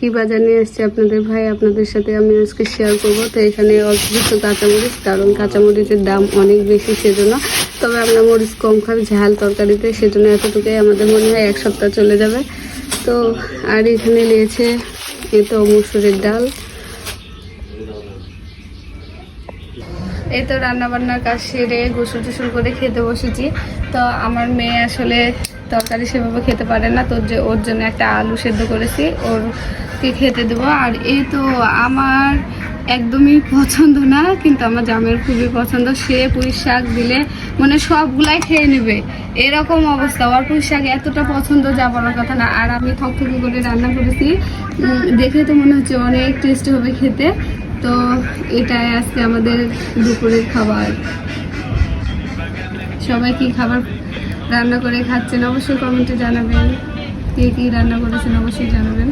কি বাজার নিয়ে এসছে আপনাদের ভাই? আপনাদের সাথে আমি আজকে শেয়ার করব। তো এখানে অল্প কাঁচামরিচ, কারণ কাঁচামরিচের দাম অনেক বেশি সেজন্য। তবে আমরা মরিচ কম খাই, ঝাল তরকারিতে, সেজন্য এতটুকুই আমাদের মনে হয় এক সপ্তাহ চলে যাবে। তো আর এখানে নিয়েছে এ তো মুসুরের ডাল। এই তো রান্না বান্নার কাজ সেরে গোসল টোসল করে খেতে বসেছি। তো আমার মেয়ে আসলে তরকারি সেভাবে খেতে পারে না। তোর যে ওর জন্য একটা আলু সেদ্ধ করেছি, ওর কে খেতে দেবো। আর এই তো আমার একদমই পছন্দ না, কিন্তু আমার জামের খুবই পছন্দ। সে পুঁই শাক দিলে মানে সবগুলাই খেয়ে নেবে। এরকম অবস্থা। ওর পুঁই শাক এতটা পছন্দ যা বলার কথা না। আর আমি থকথকি করে রান্না করেছি। দেখে তো মনে হচ্ছে অনেক টেস্টি হবে খেতে। তো এটাই আজকে আমাদের দুপুরের খাবার। সবাই কি খাবার রান্না করে খাচ্ছেন, অবশ্যই কমেন্টে জানাবেন। কে কি রান্না করেছেন অবশ্যই জানাবেন।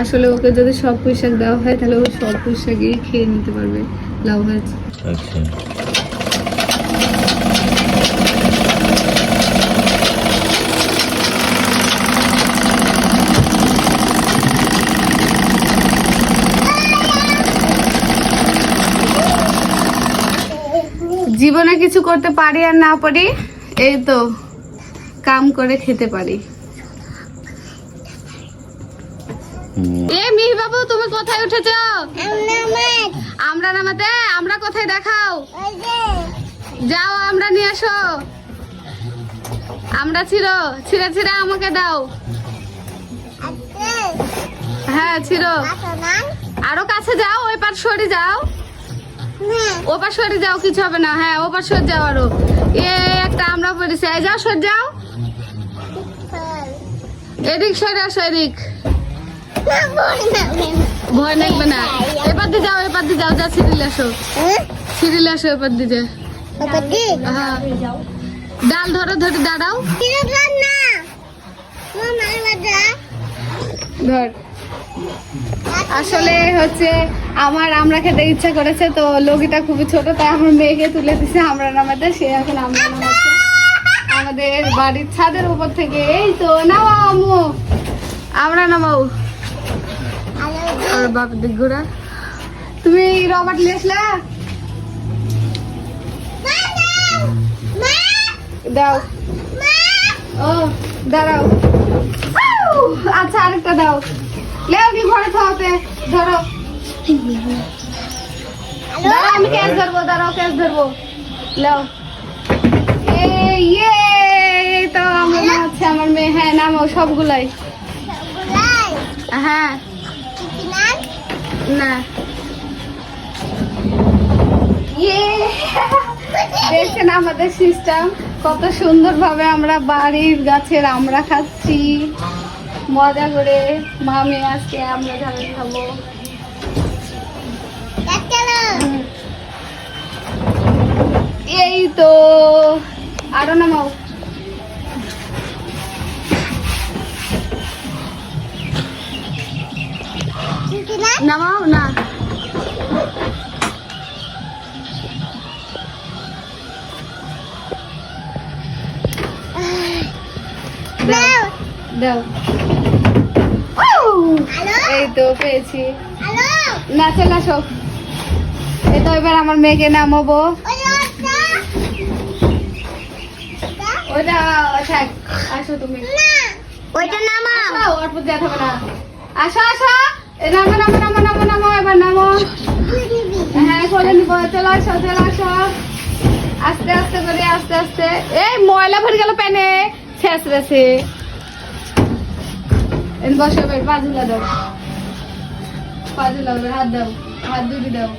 আসলে ওকে যদি সব পুঁইশাক দেওয়া হয়, তাহলে ও সব পুঁইশাকই খেয়ে নিতে পারবে, লাউ ভাজ। আচ্ছা। জীবনে কিছু করতে পারি আর না পারি এই তো কাম করে খেতে পারি। এ মিহি বাবু তুমি কোথায় উঠেছ? আমরা নামাতে? আমরা কোথায় দেখাও? যাও আমরা নিয়ে আসো। আমরা ছিড়ো। ছিঁড়ে ছিঁড়ে আমাকে দাও। হ্যাঁ ছিড়ো। আরও কাছে যাও ওই পার সরে যাও। ও পার সরে যাও কিছু হবে না। হ্যাঁ ও পার সরে যাও আরও। এ একটা আমরা পড়েছি। এই যাও সরে যাও। এদিক সরে আসো এদিক। ভয় লাগবে না। এবার দিয়ে যাও এবার দিয়ে যাও যা সিরিল আসো। সিরিল আসো এবার দিয়ে হ্যাঁ। ডাল ধরো ধরে দাঁড়াও। ধর। আসলে হচ্ছে আমার আমরা খেতে ইচ্ছা করেছে, তো লগিটা খুবই ছোট, তাই আমার মেয়েকে তুলে দিছে, আমরা নামাতে। সে এখন আমরা নামাচ্ছে। আমাদের বাড়ির ছাদের উপর থেকে, এই তো নামাও আম্মু। আমরা নামাও। বাপ দিক তুমি রবার্ট লিয়েছলা দাও। ও, দাঁড়াও। আচ্ছা আরেকটা দাও। কি ঘরে খাওয়াতে ধরো। দাঁড়াও আমি ক্যাশ ধরবো, দাঁড়াও ক্যাশ ধরবো। লেও। ইয়ে তো আমার মনে হচ্ছে আমার মেয়ে। হ্যাঁ নামো সবগুলাই। হ্যাঁ। না। ইয়ে। দেখছেন আমাদের সিস্টেম কত সুন্দরভাবে আমরা বাড়ির গাছের আমরা খাচ্ছি। মজা করে মামে আজকে আমরা ঝাল খাব। এই তো আরও নামাও। নামাও না? দাও। দাও। এই তো পেয়েছি। না চলে আসো এই তো এবার আমার মেয়েকে নামাবো। ওইটা থাক আসো তুমি। ওইটা নামাও। আসো, ওর হবে না। আসো আসো। নামো নামো নামো নামো নামো এবার নামো। হ্যাঁ করে নিবো। চলে আসো চলে আসো। আস্তে আস্তে করে আস্তে আস্তে। এই ময়লা ভরে গেল প্যানে। শেষ রেছে বসো পাজুলা দাও। পাজুলা এবার হাত দাও হাত দুটি দাও।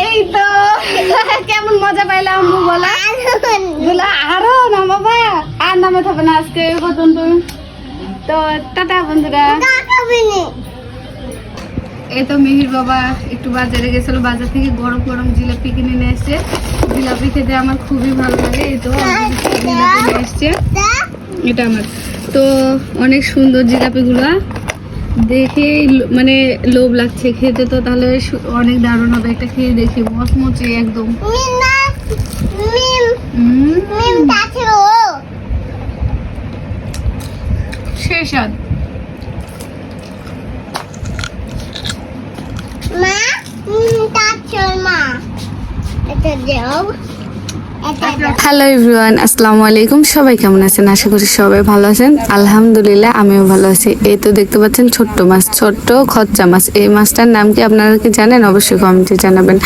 এই তো। কেমন মজা পাইলাম বলা। বলা আরও নামাবা আর নামে থাকবে না আজকে পর্যন্ত। তো টাটা বন্ধুরা। এই তো মিহির বাবা একটু বাজারে গেছিল বাজার থেকে গরম গরম জিলাপি কিনে নিয়ে এসছে। জিলাপি খেতে আমার খুবই ভালো লাগে এই তো। জিলাপি নিয়ে এসছে। এটা আমার। তো অনেক সুন্দর জিলাপিগুলো। দেখেই লো- মানে লোভ লাগছে খেতে তো তাহলে অনেক দারুণ হবে একটা খেয়ে দেখি। মচমচে একদম। স্বাদ। মা মা। এটা দেও। হ্যালো এভরিওয়ান আসসালামু আলাইকুম। সবাই কেমন আছেন? আশা করি সবাই ভালো আছেন। আলহামদুলিল্লাহ, আমিও ভালো আছি। এই তো দেখতে পাচ্ছেন ছোট্ট মাছ, ছোট্ট খচ্চা মাছ। এই মাছটার নাম কি আপনারা কি জানেন? অবশ্যই কমেন্টে জানাবেন।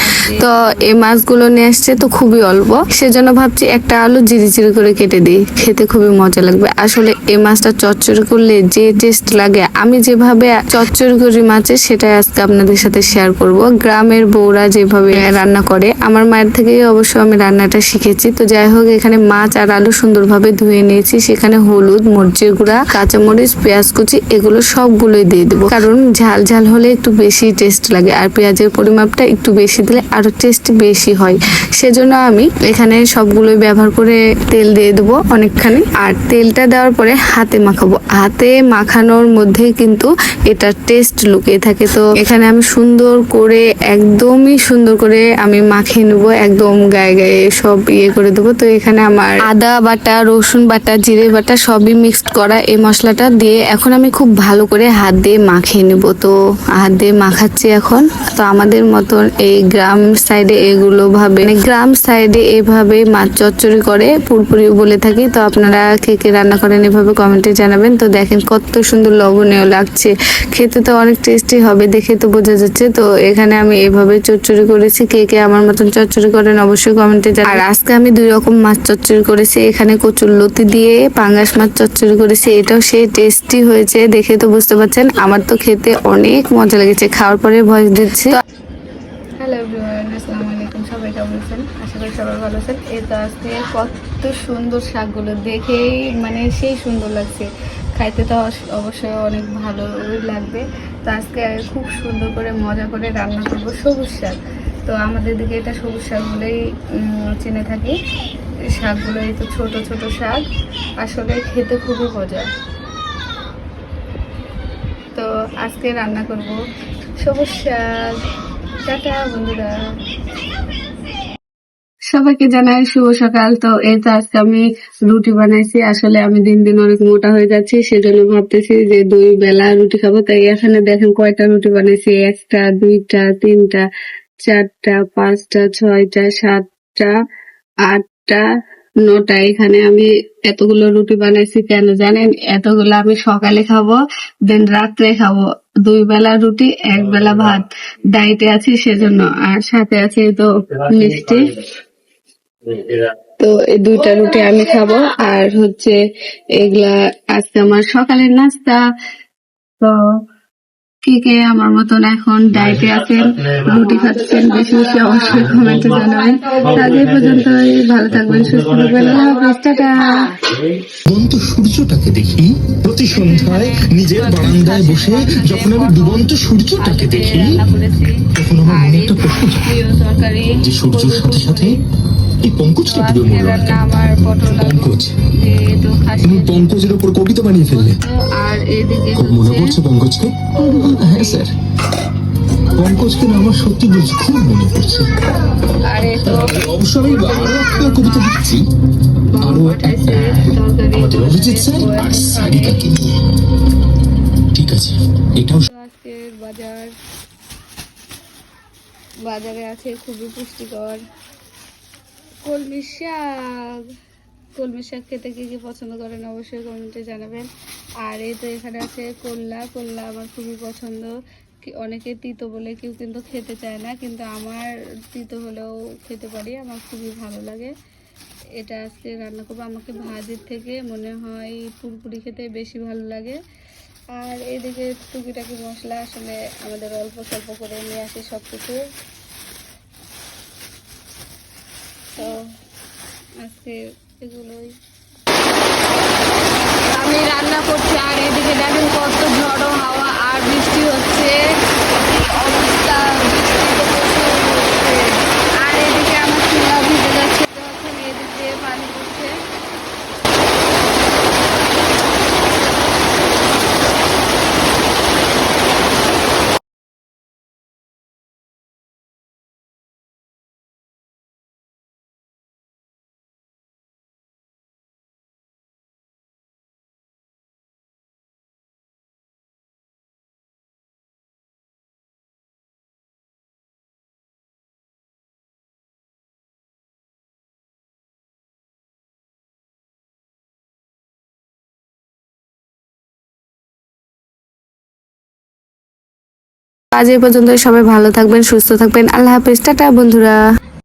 তো এই মাছগুলো নিয়ে আসছে তো খুবই অল্প। সেজন্য ভাবছি একটা আলু জিরি জিরি করে কেটে দিই। খেতে খুবই মজা লাগবে। আসলে এই মাছটা চচ্চড়ি করলে যে টেস্ট লাগে, আমি যেভাবে চচ্চড়ি করি মাছের, সেটাই আজকে আপনাদের সাথে শেয়ার করব। গ্রামের বউরা যেভাবে রান্না করে, আমার মায়ের থেকেই অবশ্য আমি রান্নাটা শিখেছি তো যাই হোক, এখানে মাছ আর আলু সুন্দরভাবে ধুয়ে নিয়েছি। সেখানে হলুদ, মরিচের গুঁড়া, কাঁচামরিচ, পেঁয়াজ কুচি, এগুলো সবগুলোই দিয়ে দেবো। কারণ ঝাল ঝাল হলে একটু বেশি টেস্ট লাগে, আর পেঁয়াজের পরিমাপটা একটু বেশি দিলে আরও টেস্ট বেশি হয়। সেজন্য আমি এখানে সবগুলোই ব্যবহার করে তেল দিয়ে দেবো অনেকখানি। আর তেলটা দেওয়ার পরে হাতে মাখাবো। হাতে মাখানোর মধ্যে কিন্তু এটা টেস্ট লুকিয়ে থাকে। তো এখানে আমি সুন্দর করে, একদমই সুন্দর করে আমি মাখিয়ে নেব। একদম গায়ে গায়ে সব ইয়ে করে দেবো। তো এখানে আমার আদা বাটা, রসুন বাটা, জিরে বাটা সবই মিক্সড করা এই মশলাটা দিয়ে এখন আমি খুব ভালো করে হাত দিয়ে মাখিয়ে নেব। তো হাত দিয়ে মাখাচ্ছি এখন। তো আমাদের মতন এই গ্রাম সাইডে এগুলো ভাবে মানে গ্রাম সাইডে এভাবে মাছ চচ্চড়ি করে পুরপুরি বলে থাকি। তো আপনারা কে কে রান্না করেন এভাবে কমেন্টে জানাবেন। তো দেখেন কত সুন্দর লবণীয় লাগছে। খেতে তো অনেক টেস্টি হবে দেখে তো বোঝা যাচ্ছে। তো এখানে আমি এভাবে চচ্চড়ি করেছি। কে কে আমার মতন চচ্চড়ি করেন অবশ্যই কমেন্টে জানাবেন। আর আজকে আমি দুই রকম মাছ চচ্চড়ি করেছি। এখানে কচুর লতি দিয়ে পাঙ্গাস মাছ চচ্চড়ি করেছি। এটাও সেই টেস্টি হয়েছে দেখে তো বুঝতে পারছেন। আমার তো খেতে অনেক মজা লেগেছে। খাওয়ার পরে ভয়েস দিচ্ছি। হ্যালো সবাই সবাই ভালো আছেন। এই আজকে কত সুন্দর শাকগুলো দেখেই মানে সেই সুন্দর লাগছে। খাইতে তো অবশ্যই অনেক ভালোই লাগবে। আজকে খুব সুন্দর করে মজা করে রান্না করব সবুজ শাক। তো আমাদের দিকে এটা সবুজ শাক বলেই উম, চিনে থাকি। শাকগুলো এই তো ছোট ছোট শাক। আসলে খেতে খুবই মজা। তো আজকে রান্না করব সবুজ শাক। টাটা বন্ধুরা। সবাইকে জানাই শুভ সকাল। তো এই তো আজকে আমি রুটি বানাইছি। আসলে আমি দিন দিন অনেক মোটা হয়ে যাচ্ছি সেজন্য ভাবতেছি যে দুই বেলা রুটি খাব। তাই এখানে দেখেন কয়টা রুটি বানাইছি? একটা দুইটা তিনটা। চারটা পাঁচটা ছয়টা সাতটা আটটা নটা। এখানে আমি এতগুলো রুটি বানাইছি কেন জানেন? এতগুলো আমি সকালে খাব দেন রাত্রে খাব। দুই বেলা রুটি এক বেলা ভাত। ডায়েটে আছি সেজন্য। আর সাথে আছে তো মিষ্টি। তো এই দুইটা রুটি আমি খাব। আর হচ্ছে এগুলা আজকে আমার সকালের নাস্তা। তো কে কে আমার মতন এখন ডায়েটে আছেন রুটি খাচ্ছেন বেশি বেশি অবশ্যই কমেন্টে জানাবেন। আজ পর্যন্ত ভালো থাকবেন সুস্থ থাকবেন। ডুবন্ত সূর্যটাকে দেখি। প্রতি সন্ধ্যায় নিজের বারান্দায় বসে যখন আমি ডুবন্ত সূর্যটাকে দেখি তখন আমার মনে একটা প্রশ্ন তরকারি যে সূর্যের সাথে সাথে এই পঙ্কজটা ডুবে মরল পঙ্কজ। তুমি পঙ্কজের উপর কবিতা বানিয়ে ফেললে। আর এদিকে খুব মনে হচ্ছে পড়ছে পঙ্কজকে? হ্যাঁ স্যার। পঙ্কজকে না আমার সত্যি বলছি খুব মনে পড়ছে। আর এই অবশ্য আমি আরও একটা কবিতা লিখছি। আরও তরকারি আমাদের অভিজিৎ স্যার আর সারিকাকে নিয়ে? ঠিক আছে এটাও আজকের বাজার বাজারে আছে খুবই পুষ্টিকর। কলমি শাক। কলমি শাক খেতে কি কি পছন্দ করেন অবশ্যই কমেন্টে জানাবেন। আর এই তো এখানে আছে করলা করলা আমার খুবই পছন্দ। অনেকে তিতো বলে কেউ কিন্তু খেতে চায় না, কিন্তু আমার তিতো হলেও খেতে পারি, আমার খুবই ভালো লাগে। এটা আজকে রান্না করব। আমাকে ভাজির থেকে মনে হয় পুরপুরি খেতে বেশি ভালো লাগে। আর এদিকে টুকিটাকি মশলা আসলে আমাদের অল্প স্বল্প করে নিয়ে আসি সব কিছু তো এগুলোই। আমি রান্না করছি আর এদিকে দেখেন কত ঝড়ো হাওয়া আর বৃষ্টি হচ্ছে কি অবস্থা বৃষ্টি তো প্রচুর হচ্ছে। আর এদিকে আমার চুলা ভিজে যাচ্ছে দেখেন এদিকে পানি পড়ছে আজ এই পর্যন্ত সবাই ভালো থাকবেন সুস্থ থাকবেন। আল্লাহ হাফিজ। টাটা বন্ধুরা।